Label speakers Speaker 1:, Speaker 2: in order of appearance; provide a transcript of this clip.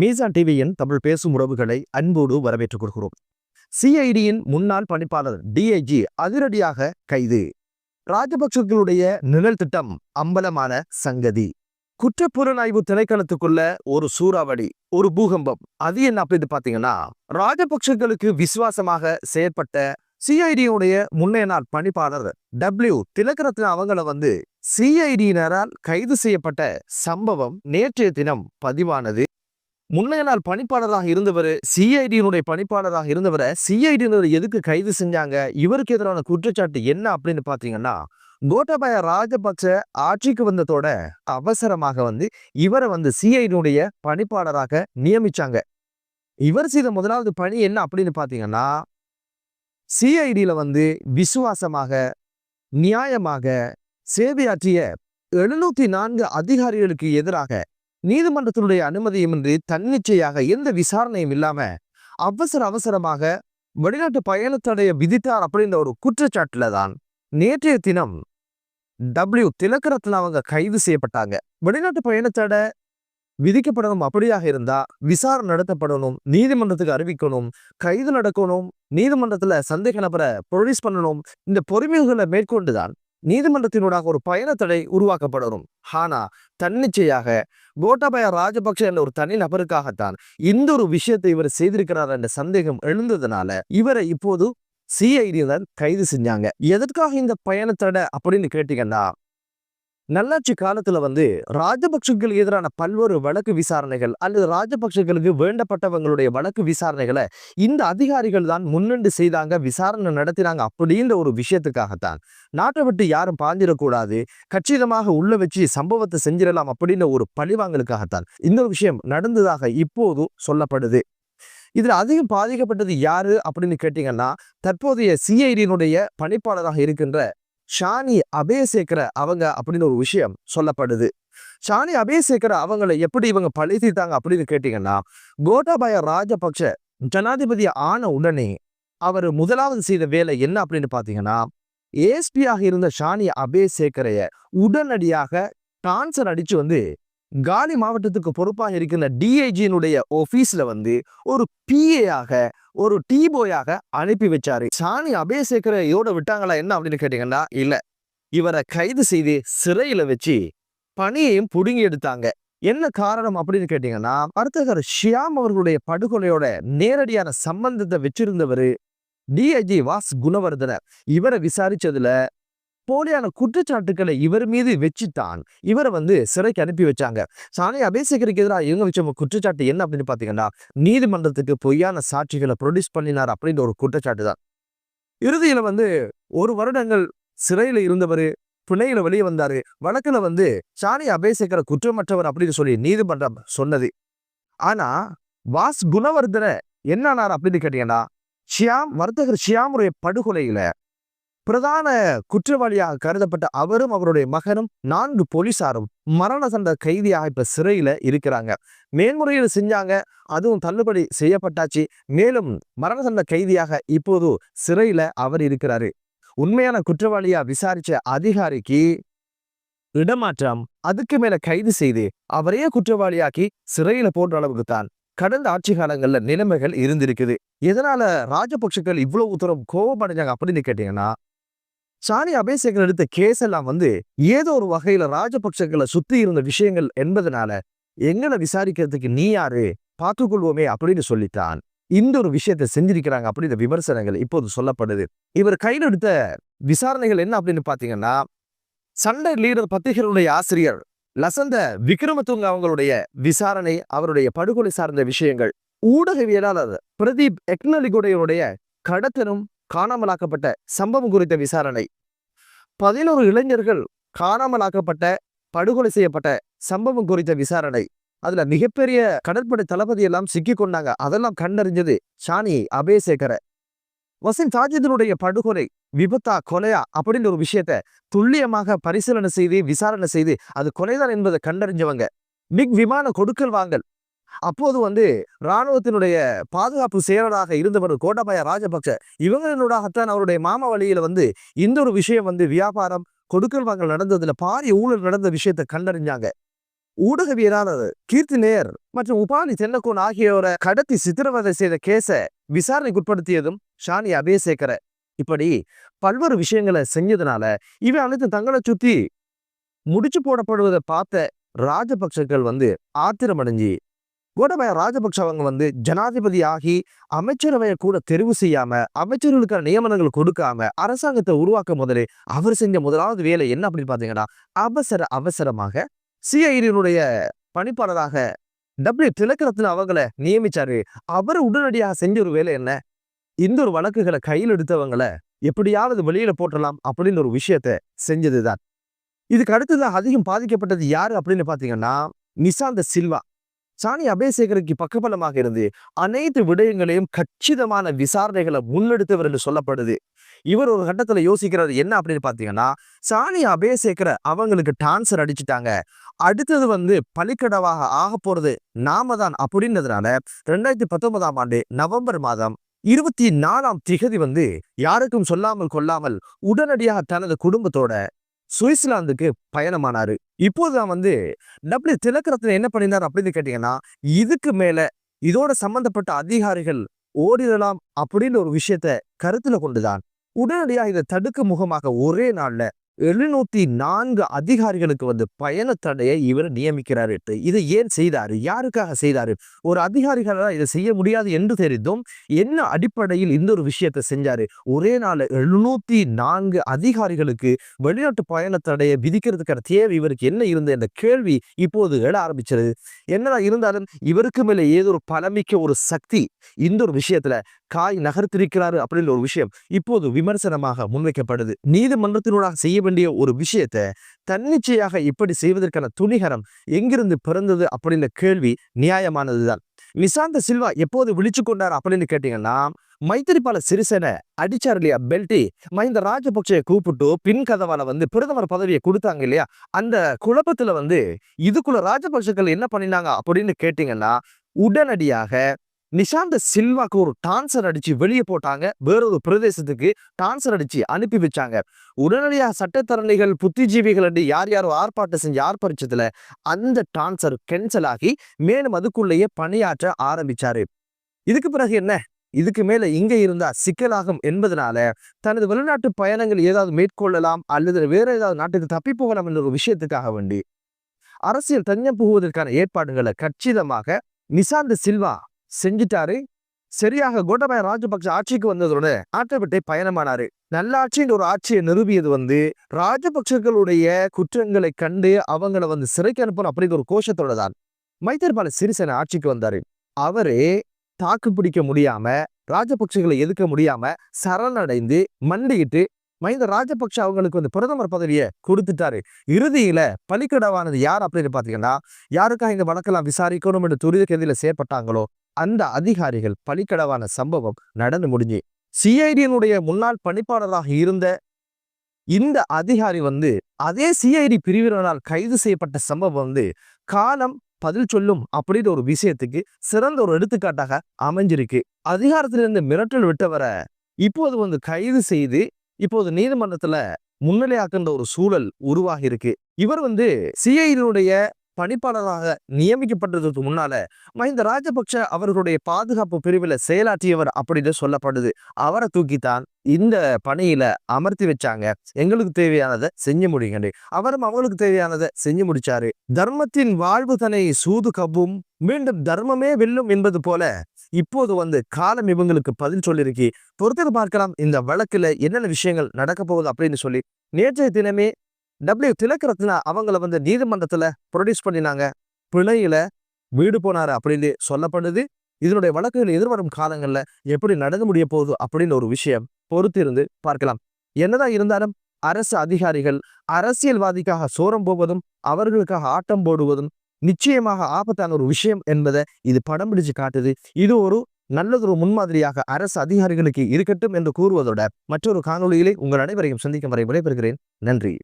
Speaker 1: மீசா டிவியின் தமிழ் பேசும் உறவுகளை அன்போடு வரவேற்றுக் கொள்கிறோம். சிஐடியின் முன்னாள் பணிப்பாளர் டிஐஜி அதிரடியாக கைது. ராஜபக்சர்களுடைய நிழல் திட்டம் அம்பலமான சங்கதி. குற்றப்புலனாய்வு திணைக்களத்துக்குள்ள ஒரு சூறாவளி ஒரு பூகம்பம் அது என்ன அப்படின்னு பாத்தீங்கன்னா ராஜபக்சர்களுக்கு விசுவாசமாக செயற்பட்ட சிஐடியுடைய முன்னைய நாள் பணிப்பாளர் டபிள்யூ திலகரத்ன அவங்கள வந்து சிஐடியினரால் கைது செய்யப்பட்ட சம்பவம் நேற்றைய தினம் பதிவானது. முன்னைய நாள் பணிப்பாளராக இருந்தவர் சிஐடியினுடைய பணிப்பாளராக இருந்தவரை சிஐடியினர் எதுக்கு கைது செஞ்சாங்க இவருக்கு எதிரான குற்றச்சாட்டு என்ன அப்படின்னு பாத்தீங்கன்னா கோட்டாபய ராஜபக்ச ஆட்சிக்கு வந்ததோட அவசரமாக வந்து இவரை வந்து சிஐடியுடைய பணிப்பாளராக நியமிச்சாங்க. இவர் செய்த முதலாவது பணி என்ன அப்படின்னு பார்த்தீங்கன்னா சிஐடியில வந்து விசுவாசமாக நியாயமாக சேவையாற்றிய எழுநூத்தி நான்கு அதிகாரிகளுக்கு எதிராக நீதிமன்றத்தினுடைய அனுமதியுமின்றி தன்னிச்சையாக எந்த விசாரணையும் இல்லாம அவசர அவசரமாக வெளிநாட்டு பயணத்தடைய விதித்தார் அப்படின்ற ஒரு குற்றச்சாட்டுல தான் நேற்றைய தினம் டபிள்யூ திலக்கரத்தில் அவங்க கைது செய்யப்பட்டாங்க. வெளிநாட்டு பயணத்தடை விதிக்கப்படணும் அப்படியாக இருந்தா விசாரணை நடத்தப்படணும் நீதிமன்றத்துக்கு அறிவிக்கணும் கைது நடக்கணும் நீதிமன்றத்துல சந்தேக நபரை ப்ரொடியூஸ் பண்ணணும் இந்த பொறுமைகளை மேற்கொண்டுதான். நீதிமன்றத்தினூடாக ஒரு பயணத்தடை உருவாக்கப்படணும். ஆனா தன்னிச்சையாக கோட்டாபய ராஜபக்ஷ என்ற ஒரு தனி நபருக்காகத்தான் இந்த ஒரு விஷயத்தை இவர் செய்திருக்கிறார் என்ற சந்தேகம் எழுந்ததுனால இவரை இப்போது சிஐடியினர் கைது செஞ்சாங்க. எதற்காக இந்த பயணத்தடை அப்படின்னு கேட்டீங்கன்னா நல்லாட்சி காலத்துல வந்து ராஜபக்சங்களுக்கு எதிரான பல்வேறு வழக்கு விசாரணைகள் அல்லது ராஜபக்சங்களுக்கு வேண்டப்பட்டவங்களுடைய வழக்கு விசாரணைகளை இந்த அதிகாரிகள் தான் முன்னெண்டு செய்தாங்க விசாரணை நடத்தினாங்க அப்படின்ற ஒரு விஷயத்துக்காகத்தான். நாட்டை விட்டு யாரும் பாஞ்சிடக்கூடாது கச்சிதமாக உள்ள வச்சு சம்பவத்தை செஞ்சிடலாம் அப்படின்ற ஒரு பழிவாங்கலுக்காகத்தான் இந்த ஒரு விஷயம் நடந்ததாக இப்போது சொல்லப்படுது. இதில் அதிகம் பாதிக்கப்பட்டது யாரு அப்படின்னு கேட்டீங்கன்னா தற்போதைய சிஐடியினுடைய பணிப்பாளராக இருக்கின்ற ஷானி அபேசேகர அவங்க அப்படின்னு ஒரு விஷயம் சொல்லப்படுது. ஷானி அபேசேகர அவங்களை எப்படி இவங்க பழி அப்படின்னு கேட்டீங்கன்னா கோட்டாபாய ராஜபக்ஷ ஜனாதிபதி ஆன உடனே அவர் முதலாவது செய்த வேலை என்ன அப்படின்னு பாத்தீங்கன்னா ஏஸ்பியாக இருந்த ஷானி அபேசேகரைய உடனடியாக டான்சர் அடிச்சு வந்து காலி மாவட்டத்துக்கு பொறுப்பாக இருக்கின்ற டிஐஜியினுடைய ஆஃபீஸில் வந்து ஒரு பிஏயாக ஒரு டீபோயாக அனுப்பி வச்சாரு. சாணி அபேசேகரை இதோட விட்டாங்களா என்ன அப்படின்னு கேட்டீங்கன்னா இல்ல. இவரை கைது செய்து சிறையில வச்சு பணியையும் புடுங்கி எடுத்தாங்க. என்ன காரணம் அப்படின்னு கேட்டீங்கன்னா வர்த்தகர் ஷியாம் அவர்களுடைய படுகொலையோட நேரடியான சம்பந்தத்தை வச்சிருந்தவர் டிஐஜி வாஸ் குணவர்தனர். இவரை விசாரிச்சதுல போலியான குற்றச்சாட்டுக்களை இவர் மீது வச்சுத்தான் இவரை வந்து சிறைக்கு அனுப்பி வச்சாங்க. சாணி அபேசகருக்கு எதிராக இவங்க வச்ச குற்றச்சாட்டு என்ன அப்படின்னு பார்த்தீங்கன்னா நீதிமன்றத்துக்கு பொய்யான சாட்சிகளை ப்ரொடியூஸ் பண்ணினார் அப்படின்ற ஒரு குற்றச்சாட்டு தான். இறுதியில வந்து ஒரு வருடங்கள் சிறையில இருந்தவர் பிணையில வெளியே வந்தாரு வழக்கில் வந்து சாணி அபேசகர குற்றமற்றவர் அப்படின்னு சொல்லி நீதிமன்றம் சொன்னது. ஆனா வாஸ் குணவர்தன என்னானார் அப்படின்னு கேட்டீங்கன்னா ஷியாம் வர்த்தகர் ஷியாமுடைய படுகொலையில பிரதான குற்றவாளியாக கருதப்பட்ட அவரும் அவருடைய மகனும் நான்கு போலீசாரும் மரண சண்டை கைதியாக இப்ப சிறையில இருக்கிறாங்க. மேன்முறையீடு செஞ்சாங்க அதுவும் தள்ளுபடி செய்யப்பட்டாச்சு. மேலும் மரண சண்டை கைதியாக இப்போது சிறையில அவர் இருக்கிறாரு. உண்மையான குற்றவாளியா விசாரிச்ச அதிகாரிக்கு இடமாற்றம் அதுக்கு மேல கைது செய்து அவரையே குற்றவாளியாக்கி சிறையில போன்ற அளவுக்கு தான் கடந்த ஆட்சி காலங்கள்ல நிலைமைகள் இருந்திருக்குது. எதனால ராஜபக்ஷக்கள் இவ்வளவு தூரம் கோபமடைஞ்சாங்க அப்படின்னு கேட்டீங்கன்னா சாணி அபேசேகர் எடுத்த கேஸ் எல்லாம் வந்து ஏதோ ஒரு வகையில ராஜபக்சங்களை சுத்தி இருந்த விஷயங்கள் என்பதனால எங்களை விசாரிக்கிறதுக்கு நீ யாரு? பார்த்துக்கொள்வோமே அப்படின்னு சொல்லித்தான். இந்த ஒரு விஷயத்தை செஞ்சிருக்கிறாங்க அப்படின்ற விமர்சனங்கள் இப்போது சொல்லப்படுது. இவர் கையில் எடுத்த விசாரணைகள் என்ன அப்படின்னு பாத்தீங்கன்னா சண்டை லீடர் பத்திரிகைகளுடைய ஆசிரியர் லசந்த விக்ரமதுங்க அவங்களுடைய விசாரணை அவருடைய படுகொலை சார்ந்த விஷயங்கள் ஊடகவியலாளர் பிரதீப் எக்னலிகுடையனுடைய கடத்தலும் காணாமலாக்கப்பட்ட சம்பவம் குறித்த விசாரணை. பதினோரு இளைஞர்கள் காணாமலாக்கப்பட்ட படுகொலை செய்யப்பட்ட சம்பவம் குறித்த விசாரணை. அதுல மிகப்பெரிய கடற்படை தளபதி எல்லாம் சிக்கி கொண்டாங்க. அதெல்லாம் கண்டறிஞ்சது ஷானி அபேசேகர வசிம் சாஜிதனுடைய படுகொலை விபத்தா கொலையா அப்படின்ற ஒரு விஷயத்த துல்லியமாக பரிசீலனை செய்து விசாரணை செய்து அது கொலைதான் என்பதை கண்டறிஞ்சவங்க. மிக் விமான கொடுக்கல் வாங்கல். அப்போது வந்து இராணுவத்தினுடைய பாதுகாப்பு செயலராக இருந்தவர் கோட்டாபய ராஜபக்ச இவங்களினூடாகத்தான் அவருடைய மாமா வழியில வந்து இந்த ஒரு விஷயம் வந்து வியாபாரம் கொடுக்கல் வாங்கல் நடந்ததுல பாரிய ஊழல் நடந்த விஷயத்தை கண்டறிஞ்சாங்க. ஊடகவியலாளர் கீர்த்திநேயர் மற்றும் உபாலி தென்னக்கோன் ஆகியோரை கடத்தி சித்திரவதை செய்த கேஸ விசாரணைக்குட்படுத்தியதும் ஷானி அபேசேகர இப்படி பல்வேறு விஷயங்களை செஞ்சதுனால இவை அனைத்து தங்களை சுத்தி முடிச்சு போடப்படுவதை பார்த்த ராஜபக்சர்கள் வந்து ஆத்திரமடைஞ்சு கோடபாய ராஜபக்ஷ அவங்க வந்து ஜனாதிபதி ஆகி அமைச்சரவையை கூட தெரிவு செய்யாம அமைச்சர்களுக்கான நியமனங்கள் கொடுக்காம அரசாங்கத்தை உருவாக்க முதலே அவர் செஞ்ச முதலாவது வேலை என்ன அப்படின்னு பாத்தீங்கன்னா அவசர அவசரமாக சிஐடியினுடைய பணிப்பாளராக டபிள்யூ திலக்கரத்ன அவங்களை நியமிச்சாரு. அவர் உடனடியாக செஞ்ச ஒரு வேலை என்ன? இந்த ஒரு வழக்குகளை கையில் எடுத்தவங்களை எப்படியாவது வெளியில போட்டலாம் அப்படின்னு ஒரு விஷயத்த செஞ்சதுதான். இதுக்கு அடுத்ததான் அதிகம் பாதிக்கப்பட்டது யாரு அப்படின்னு பாத்தீங்கன்னா நிசாந்த சில்வா. சாணி அபேசேகருக்கு பக்கபலமாக இருந்து அனைத்து விடயங்களையும் கச்சிதமான விசாரணைகளை முன்னெடுத்தவர் என்று சொல்லப்படுது. இவர் ஒரு கட்டத்துல யோசிக்கிறார் என்ன அப்படின்னு பாத்தீங்கன்னா சாணி அபேசேகர அவங்களுக்கு டான்சர் அடிச்சுட்டாங்க. அடுத்தது வந்து பலிக்கடவாக ஆக போறது நாம தான் அப்படின்றதுனால ரெண்டாயிரத்தி பத்தொன்பதாம் ஆண்டு நவம்பர் மாதம் இருபத்தி நாலாம் திகதி வந்து யாருக்கும் சொல்லாமல் கொள்ளாமல் உடனடியாக தனது குடும்பத்தோட சுவிட்சர்லாந்துக்கு பயணமானாரு. இப்போதுதான் வந்து டபிள்யூ திலக்கரத்தில் என்ன பண்ணினார் அப்படின்னு கேட்டீங்கன்னா இதுக்கு மேல இதோட சம்பந்தப்பட்ட அதிகாரிகள் ஓடிடலாம் அப்படின்னு ஒரு விஷயத்த கருத்துல கொண்டுதான். உடனடியாக இதை தடுக்க முகமாக ஒரே நாள்ல எழுநூத்தி நான்கு அதிகாரிகளுக்கு வந்து பயண தடையை இவர் நியமிக்கிறார். இதை ஏன் செய்தார்? யாருக்காக செய்தார்? ஒரு அதிகாரிகளால் இதை செய்ய முடியாது என்று தெரிந்தும் என்ன அடிப்படையில் இந்த ஒரு விஷயத்தை செஞ்சாரு? ஒரே நாள் எழுநூத்தி நான்கு அதிகாரிகளுக்கு வெளிநாட்டு பயண தடையை விதிக்கிறதுக்கான தேவை இவருக்கு என்ன இருந்த என்ற கேள்வி இப்போது எழ ஆரம்பிச்சது. என்னதான் இருந்தாலும் இவருக்கு மேலே ஏதோ ஒரு பலமிக்க ஒரு சக்தி இந்த ஒரு விஷயத்துல காய் நகர்த்திருக்கிறாரு அப்படின்னு ஒரு விஷயம் இப்போது விமர்சனமாக முன்வைக்கப்படுது. நீதிமன்றத்தினூடாக செய்ய வேண்டிய ஒரு விஷயத்தை தன்னிச்சையாக இப்படி செய்வதற்கான துணிகரம் எங்கிருந்து பிறந்தது அப்படின்ற கேள்வி நியாயமானதுதான். நிசாந்த சில்வா எப்போது விழிச்சு கொண்டார் அப்படின்னு கேட்டீங்கன்னா மைத்திரிபால சிறிசேன அடிச்சார் இல்லையா பெல்டி மஹிந்த ராஜபக்சையை கூப்பிட்டு பின் கதவால வந்து பிரதமர் பதவியை கொடுத்தாங்க இல்லையா? அந்த குழப்பத்துல வந்து இதுக்குள்ள ராஜபக்சர்கள் என்ன பண்ணினாங்க அப்படின்னு கேட்டீங்கன்னா உடனடியாக நிஷாந்த சில்வாக்கு ஒரு டான்சர் அடிச்சு வெளியே போட்டாங்க. வேறொரு பிரதேசத்துக்கு டான்சர் அடிச்சு அனுப்பி வச்சாங்க. உடனடியாக சட்டத்தரணிகள் புத்திஜீவிகள் என்று யார் யாரோ ஆர்ப்பாட்டம் செஞ்சு ஆர்ப்பரிச்சதுல அந்த டான்சர் கேன்சல் ஆகி மேலும் அதுக்குள்ளேயே பணியாற்ற ஆரம்பிச்சாரு. இதுக்கு பிறகு என்ன? இதுக்கு மேல இங்க இருந்தா சிக்கலாகும் என்பதனால தனது வெளிநாட்டு பயணங்கள் ஏதாவது மேற்கொள்ளலாம் அல்லது வேற ஏதாவது நாட்டுக்கு தப்பி போகலாம் என்ற ஒரு விஷயத்துக்காக வேண்டி அரசியல் தஞ்சம் புகுவதற்கான ஏற்பாடுகளை கச்சிதமாக நிசாந்த சில்வா செஞ்சிட்டாரு. சரியாக கோட்டபாய ராஜபக்ச ஆட்சிக்கு வந்ததோட ஆட்டை பயணமானாரு. நல்லாட்சின்ற ஒரு ஆட்சியை நிரூபியது வந்து ராஜபக்சர்களுடைய குற்றங்களை கண்டு அவங்கள வந்து சிறைக்கு அனுப்பணும் அப்படிங்கிற ஒரு கோஷத்தோட தான் மைத்திரிபால சிறிசேன ஆட்சிக்கு வந்தாரு. அவரே தாக்கு பிடிக்க முடியாம ராஜபக்சகளை எதிர்க்க முடியாம சரணடைந்து மண்டிக்கிட்டு மஹிந்த ராஜபக்ஷ அவங்களுக்கு வந்து பிரதமர் பதவியை கொடுத்துட்டாரு. இறுதியில பலிக்கடவானது யார் அப்படின்னு பாத்தீங்கன்னா யாருக்காக இந்த வழக்கெல்லாம் விசாரிக்கணும் என்று துரித கதியில செயற்பட்டாங்களோ அந்த அதிகாரிகள் பலிக்கடவான சம்பவம் நடந்து முடிஞ்சு சிஐடியினுடைய முன்னாள் பணிப்பாளராக இருந்த இந்த அதிகாரி வந்து அதே சிஐடி பிரிவினரால் கைது செய்யப்பட்ட சம்பவம் வந்து காலம் பதில் சொல்லும் அப்படின்ற ஒரு விஷயத்துக்கு சிறந்த ஒரு எடுத்துக்காட்டாக அமைஞ்சிருக்கு. அதிகாரத்திலிருந்து மிரட்டல் விட்டவரை இப்போது வந்து கைது செய்து இப்போது நீதிமன்றத்துல முன்னிலையாக்குன்ற ஒரு சூழல் உருவாகி இருக்கு இவர் வந்து சிஐடியினுடைய பணிப்பாளராக நியமிக்கப்பட்டதுக்கு முன்னால மஹிந்த ராஜபக்ஷ அவர்களுடைய பாதுகாப்பு பிரிவில் செயலாற்றியவர் அப்படின்னு சொல்லப்படுது. அவரை தூக்கித்தான் இந்த பணியில அமர்த்தி வச்சாங்க. எங்களுக்கு தேவையானதை செஞ்சு முடியுங்க அவரும் அவங்களுக்கு தேவையானதை செஞ்சு முடிச்சாரு. தர்மத்தின் வாழ்வு தனை சூது கவ்வும் மீண்டும் தர்மமே வெல்லும் என்பது போல இப்போது வந்து காலம் இவங்களுக்கு பதில் சொல்லியிருக்கி பொறுத்தது பார்க்கலாம் இந்த வழக்குல என்னென்ன விஷயங்கள் நடக்க போகுது அப்படின்னு சொல்லி நேற்றைய தினமே டபிள்யூ திலக்கரத்னா அவங்கள வந்து நீதிமன்றத்துல ப்ரொடியூஸ் பண்ணினாங்க. பிணையில வீடு போனாரு அப்படின்னு சொல்லப்படுது. இதனுடைய வழக்குகள் எதிர்வரும் காலங்கள்ல எப்படி நடந்து முடிய போகுது அப்படின்னு ஒரு விஷயம் பொறுத்து இருந்து பார்க்கலாம். என்னதான் இருந்தாலும் அரசு அதிகாரிகள் அரசியல்வாதிக்காக சோரம் போவதும் அவர்களுக்காக ஆட்டம் போடுவதும் நிச்சயமாக ஆபத்தான ஒரு விஷயம் என்பதை இது படம் பிடிச்சு காட்டுது. இது ஒரு நல்லதொரு முன்மாதிரியாக அரசு அதிகாரிகளுக்கு இருக்கட்டும் என்று கூறுவதோட மற்றொரு காணொலியிலே உங்கள் அனைவரையும் சந்திக்கும் வரை விடைபெறுகிறேன். நன்றி.